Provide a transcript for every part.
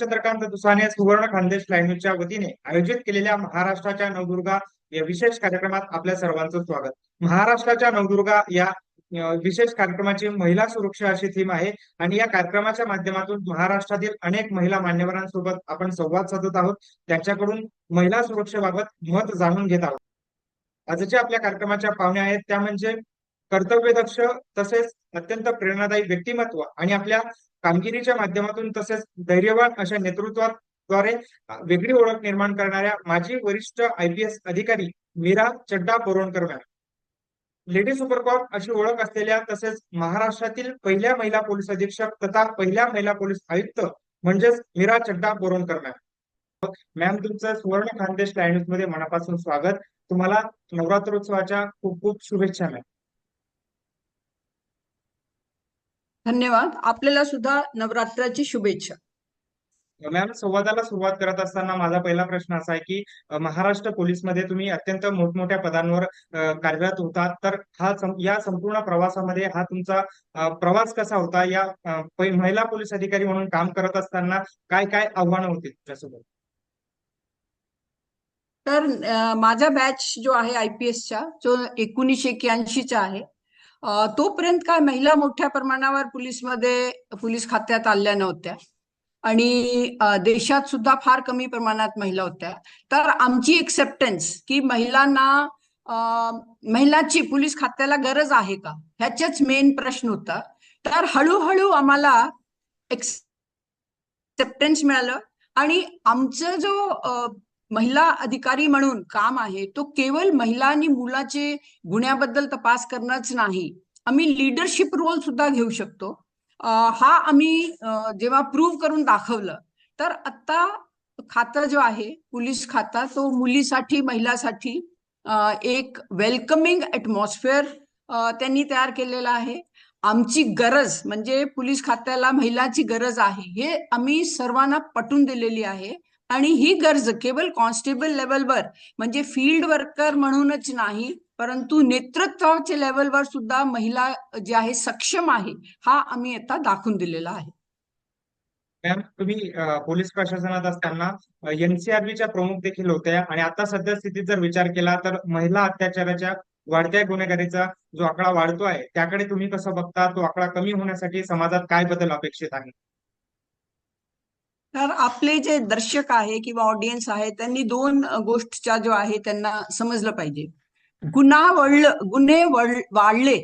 चंद्रकांत दुसाने सुवर्ण खानदेश लाईव्हच्या वतीने आयोजित केलेल्या महाराष्ट्राच्या नवदुर्गा या विशेष कार्यक्रमात आपल्या सर्वांचं स्वागत. महाराष्ट्राच्या नवदुर्गा या विशेष कार्यक्रमाची महिला सुरक्षा अशी थीम आहे आणि या कार्यक्रमाच्या माध्यमातून महाराष्ट्रातील अनेक महिला मान्यवरांसोबत आपण संवाद साधत आहोत. त्यांच्याकडून महिला सुरक्षेबाबत मत जाणून घेत आहोत. आजचे आपल्या कार्यक्रमाच्या पाहुण्या आहेत. त्या म्हणजे कर्तव्यदक्ष तसेच अत्यंत प्रेरणादायी व्यक्तिमत्व आणि आपल्या कामगिरीच्या माध्यमातून तसेच धैर्यवान अशा नेतृत्वाद्वारे वेगळी ओळख निर्माण करणाऱ्या माजी वरिष्ठ आय पी एस अधिकारी Meera Chadha Boronkar ma'am. Lady supercop अशी ओळख असलेल्या तसेच महाराष्ट्रातील पहिल्या महिला पोलीस अधीक्षक तथा पहिल्या महिला पोलीस आयुक्त म्हणजेच मीरा चड्डा बोरोणकर मॅम. मॅम तुमचं सुवर्ण खानदेश न्यूजमध्ये मनापासून स्वागत. तुम्हाला नवरात्रोत्सवाच्या खूप खूप शुभेच्छा मॅम. धन्यवाद. आपल्याला सुद्धा नवरात्राची शुभेच्छा. मॅम संवादाला सुरुवात करत असताना माझा पहिला प्रश्न असा आहे की महाराष्ट्र पोलीसमध्ये तुम्ही अत्यंत मोठमोठ्या पदांवर कार्यरत होतात. तर हा सं- या संपूर्ण प्रवासामध्ये हा तुमचा प्रवास कसा होता? या महिला पोलीस अधिकारी म्हणून काम करत असताना काय काय आव्हानं होती तुमच्यासोबत? तर माझा बॅच जो आहे आय पी एसचा जो एकोणीसशे एक्क्याऐंशीचा आहे. तोपर्यंत काय महिला मोठ्या प्रमाणावर पोलीसमध्ये पोलीस खात्यात आल्या नव्हत्या. आणि देशात सुद्धा फार कमी प्रमाणात महिला होत्या. तर आमची एक्सेप्टन्स की महिलांना महिलांची पोलीस खात्याला गरज आहे का? ह्याच्याच मेन प्रश्न होता. तर हळूहळू आम्हाला एक्सेप्टन्स मिळालं. आणि आमचं जो महिला अधिकारी म्हणून काम आहे तो केवळ महिला आणि मुलाचे गुन्ह्याबद्दल तपास करणंच नाही. आम्ही लिडरशिप रोल सुद्धा घेऊ शकतो. हा आम्ही जेव्हा प्रूव्ह करून दाखवलं तर आता खातं जो आहे पोलीस खाता तो मुलीसाठी महिलासाठी एक वेलकमिंग ॲटमॉस्फिअर त्यांनी तयार केलेला आहे. आमची गरज म्हणजे पोलीस खात्याला महिलाची गरज आहे हे आम्ही सर्वांना पटवून दिलेली आहे. आणि ही गरज केवळ कॉन्स्टेबल लेवलवर म्हणजे फील्ड वर्कर म्हणूनच नाही परंतु नेतृत्वाच्या लेवलवर सुद्धा महिला जे आहे सक्षम आहे हा आम्ही आता दाखवून दिलेला आहे. मॅम तुम्ही पोलीस प्रशासनात असताना एनसीआरबीच्या प्रमुख देखील होत्या आणि आता सध्या स्थितीत जर विचार केला तर महिला अत्याचाराच्या वाढत्या गुन्हेगारीचा जो आकडा वाढतो आहे त्याकडे तुम्ही कसं बघता? तो आकडा कमी होण्यासाठी समाजात काय बदल अपेक्षित आहे? तर आपले जे दर्शक आहे किंवा ऑडियन्स आहे त्यांनी दोन गोष्टीचा गोष्टच्या जो आहे त्यांना समजलं पाहिजे. गुन्हा वळलं गुन्हे वाढले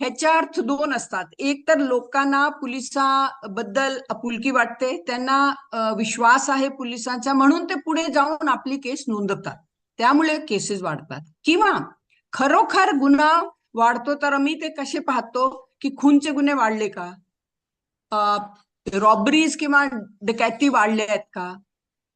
ह्याचा अर्थ दोन असतात. एक तर लोकांना पोलिसाबद्दल आपुलकी वाटते त्यांना विश्वास आहे पोलिसांचा म्हणून ते पुढे जाऊन आपली केस नोंदवतात. त्यामुळे केसेस वाढतात. किंवा खरोखर गुन्हा वाढतो तर आम्ही ते कसे पाहतो? की खूनचे गुन्हे वाढले का? रॉबरीज किंवा डकॅती वाढल्या आहेत का?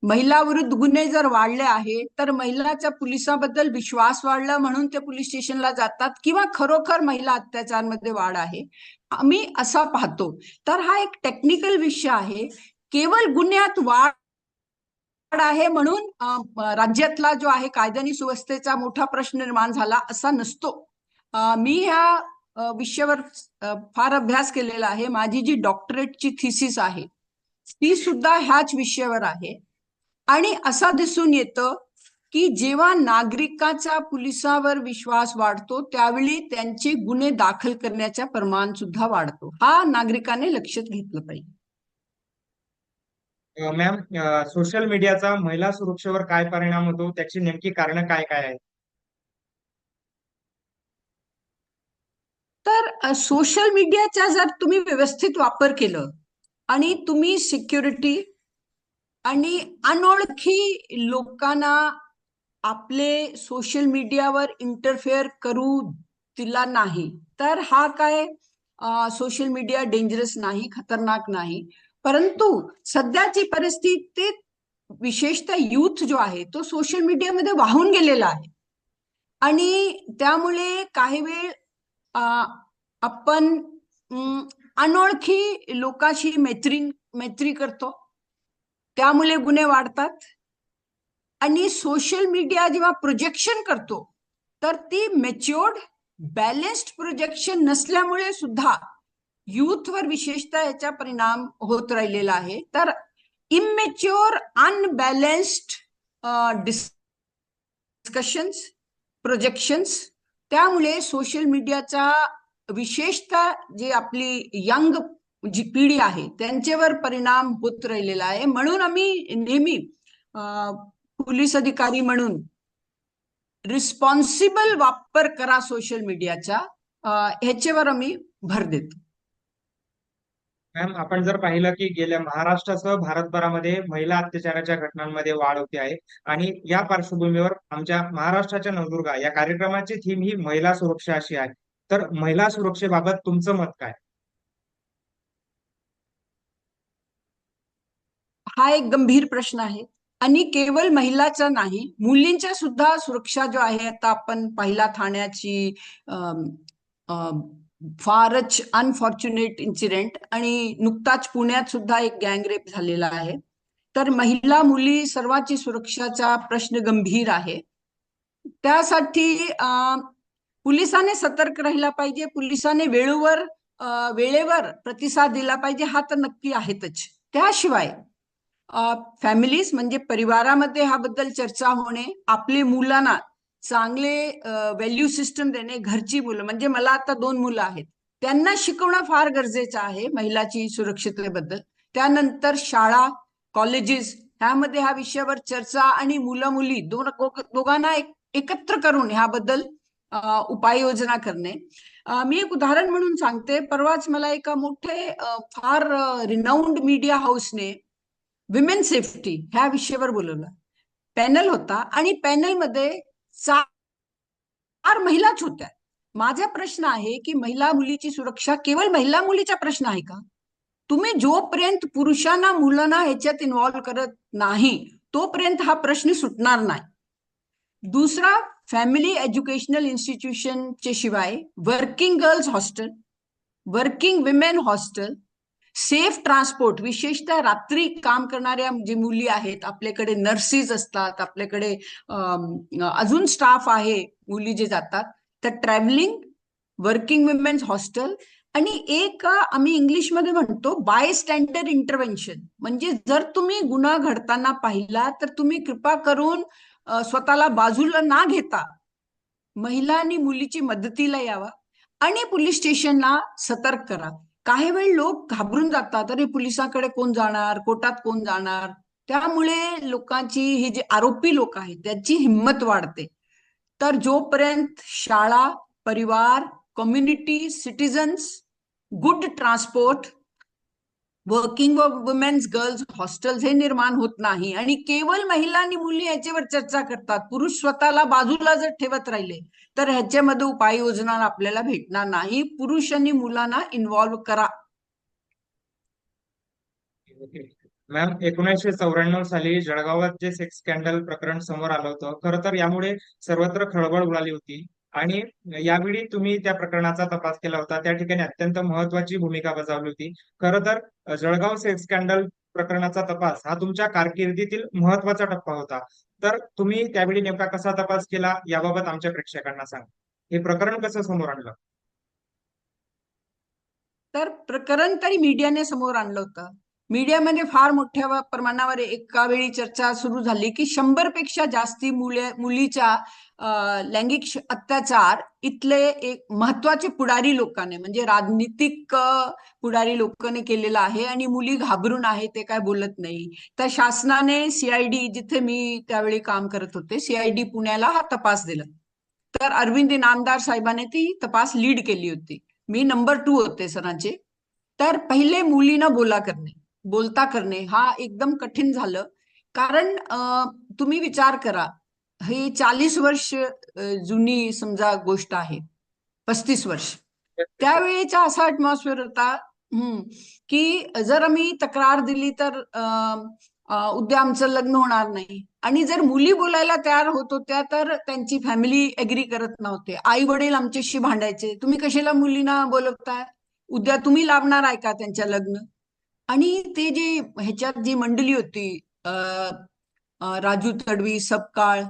महिला विरुद्ध गुन्हे जर वाढले आहे तर महिलाच्या पोलिसाबद्दल विश्वास वाढला म्हणून ते पोलीस स्टेशनला जातात किंवा खरोखर महिला अत्याचारमध्ये वाढ आहे? आम्ही असा पाहतो. तर हा एक टेक्निकल विषय आहे. केवळ गुन्ह्यात वाढ आहे म्हणून राज्यातला जो आहे कायद्यानी सुव्यवस्थेचा मोठा प्रश्न निर्माण झाला असा नसतो. मी ह्या विषयावर फार अभ्यास केलेला आहे. माझी जी डॉक्टरेटची थिसिस आहे ती सुद्धा ह्याच विषयावर आहे. आणि असा दिसून येतं की जेव्हा नागरिकाचा पोलिसावर विश्वास वाढतो त्यावेळी त्यांचे गुन्हे दाखल करण्याचा प्रमाण सुद्धा वाढतो. हा नागरिकाने लक्षात घेतलं पाहिजे. मॅम सोशल मीडियाचा महिला सुरक्षेवर काय परिणाम होतो? त्याची नेमकी कारण काय काय आहेत? तर सोशल मीडियाचा जर तुम्ही व्यवस्थित वापर केलं आणि तुम्ही सिक्युरिटी आणि अनोळखी लोकांना आपले सोशल मीडियावर इंटरफेअर करू दिला नाही तर हा काय सोशल मीडिया डेंजरस नाही खतरनाक नाही. परंतु सध्याची परिस्थिती विशेषतः युथ जो आहे तो सोशल मीडियामध्ये वाहून गेलेला आहे. आणि त्यामुळे काही वेळ आपण अनोळखी लोकांशी मैत्री मैत्री करतो. त्यामुळे गुन्हे वाढतात. आणि सोशल मीडिया जेव्हा प्रोजेक्शन करतो तर ती मेच्युअर्ड बॅलेन्स्ड प्रोजेक्शन नसल्यामुळे सुद्धा यूथवर विशेषतः याचा परिणाम होत राहिलेला आहे. तर इमेच्युअर अनबॅलेन्स्ड डिस्कशन्स प्रोजेक्शन्स त्यामुळे सोशल मीडियाचा विशेषतः जे आपली यंग जी पिढी आहे त्यांच्यावर परिणाम होत राहिलेला आहे. म्हणून आम्ही नेहमी पोलीस अधिकारी म्हणून रिस्पॉन्सिबल वापर करा सोशल मीडियाचा ह्याच्यावर आम्ही भर देतो. मॅम आपण जर पाहिलं की गेल्या महाराष्ट्रासह भारतभरामध्ये महिला अत्याचाराच्या घटनांमध्ये वाढ होते आहे. आणि या पार्श्वभूमीवर आमच्या महाराष्ट्राच्या नवदुर्गा या कार्यक्रमाची थीम ही महिला सुरक्षा अशी आहे. तर महिला सुरक्षेबाबत तुमचं मत काय? हा एक गंभीर प्रश्न आहे. आणि केवळ महिलाचा नाही मुलींच्या सुद्धा सुरक्षा जो आहे आता आपण पहिला ठाण्याची अम, अम, फारच अनफॉर्च्युनेट इन्सिडेंट आणि नुकताच पुण्यात सुद्धा एक गँगरेप झालेला आहे. तर महिला मुली सर्वांची सुरक्षाचा प्रश्न गंभीर आहे. त्यासाठी पोलिसाने सतर्क राहिला पाहिजे. पोलिसाने वेळेवर वेळेवर प्रतिसाद दिला पाहिजे. हा तर नक्की आहेतच. त्याशिवाय फॅमिलीज म्हणजे परिवारामध्ये ह्याबद्दल चर्चा होणे आपले मुलांना चांगले व्हॅल्यू सिस्टम देणे घरची मुलं म्हणजे मला आता दोन मुलं आहेत. त्यांना शिकवणं फार गरजेचं आहे महिलाची सुरक्षिततेबद्दल. त्यानंतर शाळा कॉलेजेस ह्यामध्ये ह्या विषयावर चर्चा आणि मुलं मुली दोन दोघांना एकत्र करून ह्याबद्दल उपाययोजना करणे. मी एक उदाहरण म्हणून सांगते. परवाच मला एका मोठे फार रिनाऊंड मीडिया हाऊसने विमेन सेफ्टी ह्या विषयावर बोलवलं. पॅनल होता आणि पॅनलमध्ये चार महिलाच होत्या. माझा प्रश्न आहे की महिला मुलीची सुरक्षा केवळ महिला मुलीचा प्रश्न आहे का? तुम्ही जोपर्यंत पुरुषांना मुलांना ह्याच्यात इन्व्हॉल्व्ह करत नाही तोपर्यंत हा प्रश्न सुटणार नाही. दुसरा फॅमिली एज्युकेशनल इन्स्टिट्यूशनचे शिवाय working girls hostel working women hostel safe transport विशेषतः रात्री काम करणाऱ्या जे मुली आहेत आपल्याकडे नर्सेस असतात आपल्याकडे अजून स्टाफ आहे मुली जे जातात तर ट्रॅव्हलिंग वर्किंग विमेन्स हॉस्टेल आणि एक आम्ही इंग्लिशमध्ये म्हणतो बाय स्टँडर्ड इंटरव्हेन्शन म्हणजे जर तुम्ही गुन्हा घडताना पाहिला तर तुम्ही कृपा करून स्वतःला बाजूला ना घेता. महिला आणि मुलीची मदतीला यावा आणि पोलीस स्टेशनला सतर्क करा. काही वेळ लोक घाबरून जातात. अरे पोलिसांकडे कोण जाणार? कोर्टात कोण जाणार? त्यामुळे लोकांची हे जे आरोपी लोक आहेत त्याची हिंमत वाढते. तर जोपर्यंत शाळा परिवार community citizens good transport working women's girls hostels हे निर्माण होत नाही. आणि केवळ महिला आणि मुली याच्यावर चर्चा करतात. पुरुष स्वतःला बाजूला जर ठेवत राहिले तर ह्याच्यामध्ये उपाययोजना आपल्याला भेटणार नाही. पुरुष आणि मुलांना इन्व्हॉल्व्ह करा. मॅम एकोणीसशे चौऱ्याण्णव साली जळगावात जे सेक्स स्कॅन्डल प्रकरण समोर आलं होतं खरं तर यामुळे सर्वत्र खळबळ उडाली होती. आणि यावेळी तुम्ही त्या प्रकरणाचा तपास केला होता. त्या ठिकाणी अत्यंत महत्वाची भूमिका बजावली होती. खरं तर जळगाव सेक्स स्कॅन्डल प्रकरणाचा तपास हा तुमच्या कारकिर्दीतील महत्त्वाचा टप्पा होता. तर तुम्ही त्यावेळी नेमका कसा तपास केला याबाबत आमच्या प्रेक्षकांना सांगा. हे प्रकरण कसं समोर आणलं? तर प्रकरण तरी मीडियाने समोर आणलं होतं. मीडियामध्ये फार मोठ्या प्रमाणावर एका वेळी चर्चा सुरू झाली की शंभरपेक्षा जास्ती मुले मुलीच्या लैंगिक अत्याचार इथले एक महत्त्वाचे पुढारी लोकांनी म्हणजे राजनीतिक पुढारी लोकांनी केलेला आहे आणि मुली घाबरून आहे ते काय बोलत नाही. तर शासनाने सीआयडी जिथे मी त्यावेळी काम करत होते सीआयडी पुण्याला हा तपास दिला. तर अरविंद इनामदार साहेबाने ती तपास लीड केली होती. मी नंबर टू होते सरांचे. तर पहिले मुलीनं बोला करणे बोलता करणे हा एकदम कठीण झालं. कारण तुम्ही विचार करा ही चाळीस वर्ष जुनी समजा गोष्ट आहे. पस्तीस वर्ष. त्यावेळेचा असा अटमॉस्फिअर होता हम्म की जर आम्ही तक्रार दिली तर उद्या आमचं लग्न होणार नाही. आणि जर मुली बोलायला तयार होत होत्या तर त्यांची फॅमिली एग्री करत नव्हते. आई वडील आमच्याशी भांडायचे तुम्ही कशाला मुलींना बोलवताय? उद्या तुम्ही लावणार आहे का त्यांच्या लग्न? आणि ते जे ह्याच्यात जी मंडळी होती राजू तडवी सपकाळ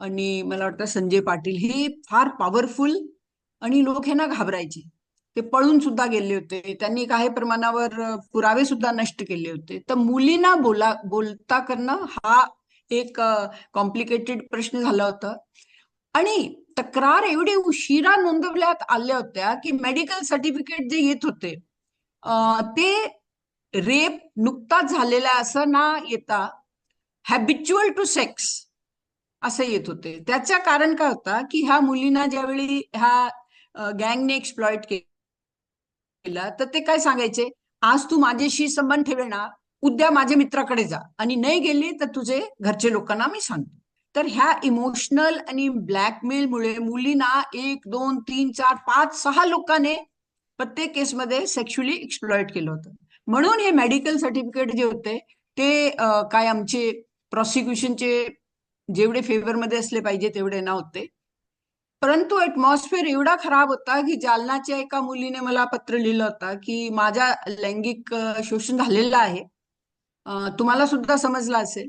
आणि मला वाटतं संजय पाटील हे फार पॉवरफुल आणि लोक ह्यांना घाबरायचे. ते पळून सुद्धा गेले होते. त्यांनी काही प्रमाणावर पुरावे सुद्धा नष्ट केले होते. तर मुलींना बोला बोलता करणं हा एक कॉम्प्लिकेटेड प्रश्न झाला होता. आणि तक्रार एवढी उशिरा नोंदवल्यात आल्या होत्या की मेडिकल सर्टिफिकेट जे येत होते ते रेप नुकताच झालेला असं ना येता हॅबिच्युअल टू सेक्स असं येत होते. त्याचं कारण काय होता की ह्या मुलींना ज्यावेळी ह्या गँगने एक्सप्लॉइट केला तर ते काय सांगायचे? आज तू माझ्याशी संबंध ठेवणार उद्या माझ्या मित्राकडे जा. आणि नाही गेली तर तुझे घरचे लोकांना मी सांगतो. तर ह्या इमोशनल आणि ब्लॅकमेलमुळे मुलींना एक दोन तीन चार पाच सहा लोकांनी प्रत्येक केसमध्ये सेक्शुअली एक्सप्लॉइट केलं होतं. म्हणून हे मेडिकल सर्टिफिकेट जे होते ते काय आमचे प्रॉसिक्युशनचे जेवढे फेवरमध्ये असले पाहिजे तेवढे नव्हते परंतु ऍटमॉस्फिअर एवढा खराब होता की जालनाच्या एका मुलीने मला पत्र लिहिलं होतं की माझ्या लैंगिक शोषण झालेलं आहे. तुम्हाला सुद्धा समजलं असेल.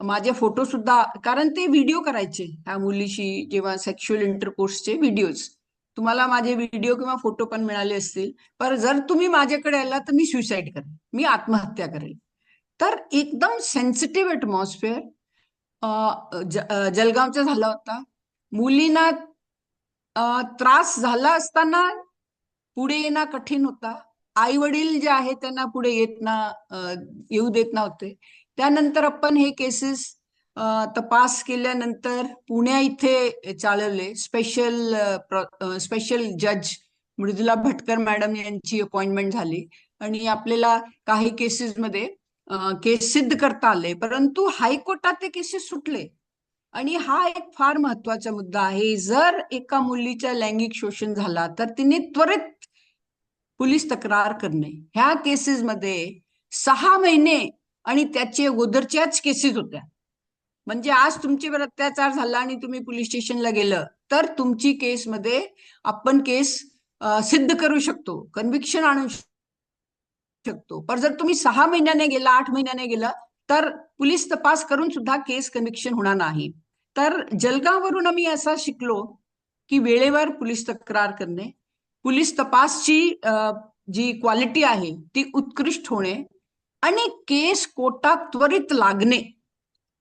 माझे फोटो सुद्धा कारण ते व्हिडिओ करायचे ह्या मुलीशी जेव्हा सेक्शुअल इंटरकोर्सचे व्हिडिओज तुम्हाला माझे व्हिडिओ किंवा फोटो पण मिळाले असतील. पर जर तुम्ही माझ्याकडे आला तर मी सुसाईड करेन. मी आत्महत्या करेल तर एकदम सेन्सिटिव्ह ऍटमॉस्फिअर जलगावचा झाला होता. मुलींना त्रास झाला असताना पुढे येणं कठीण होता. आई वडील जे आहे त्यांना पुढे येत ना येऊ देत नव्हते. त्यानंतर आपण हे केसेस तपास केल्यानंतर पुण्या इथे चालवले. स्पेशल स्पेशल जज मृदुला भटकर मॅडम यांची अपॉइंटमेंट झाली. आणि आपल्याला काही केसेसमध्ये केस सिद्ध करता आले. परंतु हायकोर्टात ते केसेस सुटले. आणि हा एक फार महत्त्वाचा मुद्दा आहे. जर एका मुलीच्या लैंगिक शोषण झाला तर तिने त्वरित पोलीस तक्रार करणे. ह्या केसेसमध्ये सहा महिने आणि त्याचे अगोदरच्याच केसेस होत्या. म्हणजे आज तुमच्यावर अत्याचार झाला आणि तुम्ही पोलीस स्टेशनला गेलं तर तुमची केसमध्ये आपण केस सिद्ध करू शकतो. कन्व्हिक्शन आणू शकतो पण जर तुम्ही सहा महिन्याने गेला आठ महिन्याने गेला तर पोलीस तपास करून सुद्धा केस कनेक्शन होणार नाही. तर जलगाववरून आम्ही असा शिकलो की वेळेवर पोलीस तक्रार करणे. पोलीस तपासची जी क्वालिटी आहे ती उत्कृष्ट होणे आणि केस कोटा त्वरित लागणे.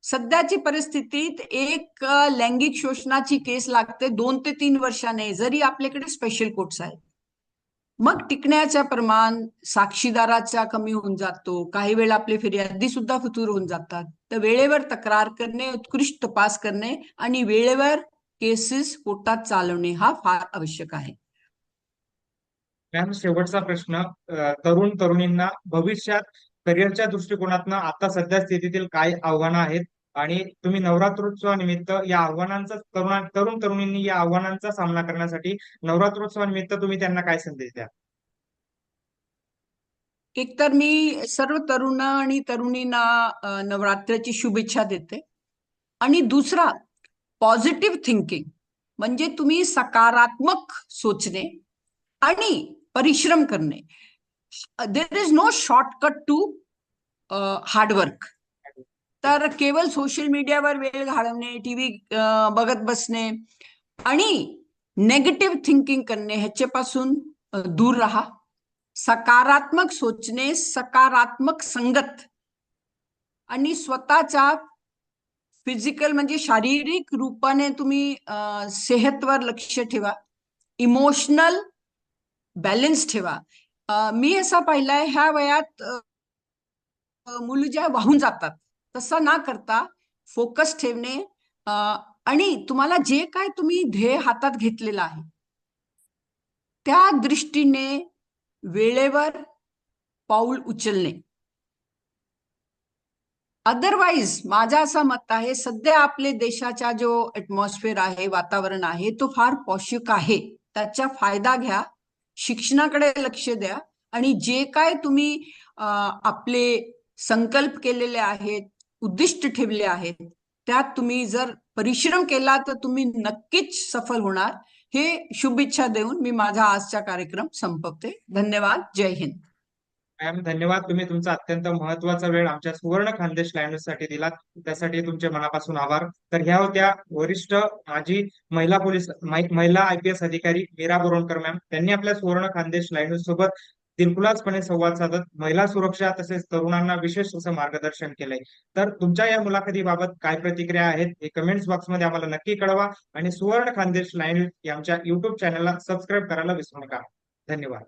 सध्याची परिस्थितीत एक लैंगिक शोषणाची केस लागते दोन ते तीन वर्षाने जरी आपल्याकडे स्पेशल कोर्ट्स आहेत. मग टिकण्याचं प्रमाण साक्षीदाराचा कमी होऊन जातो. काही वेळा आपले फिर्यादी सुद्धा फुतूर होऊन जातात. तर वेळेवर तक्रार करणे उत्कृष्ट तपास करणे आणि वेळेवर केसेस कोर्टात चालवणे हा फार आवश्यक आहे. मॅम शेवटचा प्रश्न तरुण तरुणींना भविष्यात करिअरच्या दृष्टिकोनातनं आता सध्या स्थितीतील काय आव्हानं आहेत? आणि तुम्ही नवरात्रोत्सवानिमित्त या आव्हानांचा तरुण तरुण तरुणींनी या आव्हानांचा सामना करण्यासाठी नवरात्रोत्सवानिमित्त तुम्ही त्यांना काय संदेश द्या एक तर मी सर्व तरुण आणि तरुणींना नवरात्राची शुभेच्छा देते. आणि दुसरा पॉझिटिव्ह थिंकिंग म्हणजे तुम्ही सकारात्मक सोचणे आणि परिश्रम करणे. There is no shortcut to hard work तर केवळ सोशल मीडियावर वेळ घालवणे टीव्ही बघत बसणे आणि नेगेटिव्ह थिंकिंग करणे ह्याच्यापासून दूर राहा. सकारात्मक सोचणे सकारात्मक संगत आणि स्वतःच्या फिजिकल म्हणजे शारीरिक रूपाने तुम्ही सेहतवर लक्ष ठेवा. इमोशनल बॅलन्स ठेवा. मी असा पाहिलाय ह्या वयात मुलं ज्या वाहून जातात तसं ना करता फोकस ठेवणे आणि तुम्हाला जे काय तुम्ही ध्येय हातात घेतलेलं आहे त्या दृष्टीने वेळेवर पाऊल उचलणे. अदरवाईज माझा असं मत आहे सध्या आपले देशाचा जो ऍटमॉस्फिअर आहे वातावरण आहे तो फार पौषिक आहे. त्याचा फायदा घ्या शिक्षणाकडे लक्ष द्या आणि जे काय तुम्ही आपले संकल्प केलेले आहेत उद्दिष्ट ठेवले आहेत. त्यात तुम्ही जर परिश्रम केला तर तुम्ही नक्कीच सफल होणार. हे शुभेच्छा देऊन मी माझा आजचा कार्यक्रम संपवते. धन्यवाद. जय हिंद. मॅम धन्यवाद. तुम्ही तुमचा अत्यंत महत्त्वाचा वेळ आमच्या सुवर्ण खानदेश लाईव्हसाठी दिलात. त्यासाठी तुमचे मनापासून आभार. तर ह्या होत्या वरिष्ठ माजी महिला पोलीस महिला आय पी एस अधिकारी मीरा बोरवणकर मॅम त्यांनी आपल्या सुवर्ण खानदेश लाईन सोबत दिलखुलासपणे संवाद साधत महिला सुरक्षा तसेच तरुणांना विशेष असं मार्गदर्शन केलंय. तर तुमच्या या मुलाखतीबाबत काय प्रतिक्रिया आहेत हे कमेंट्स बॉक्समध्ये आम्हाला नक्की कळवा आणि सुवर्ण खानदेश लाईन आमच्या युट्यूब चॅनलला सबस्क्राईब करायला विसरू नका. धन्यवाद.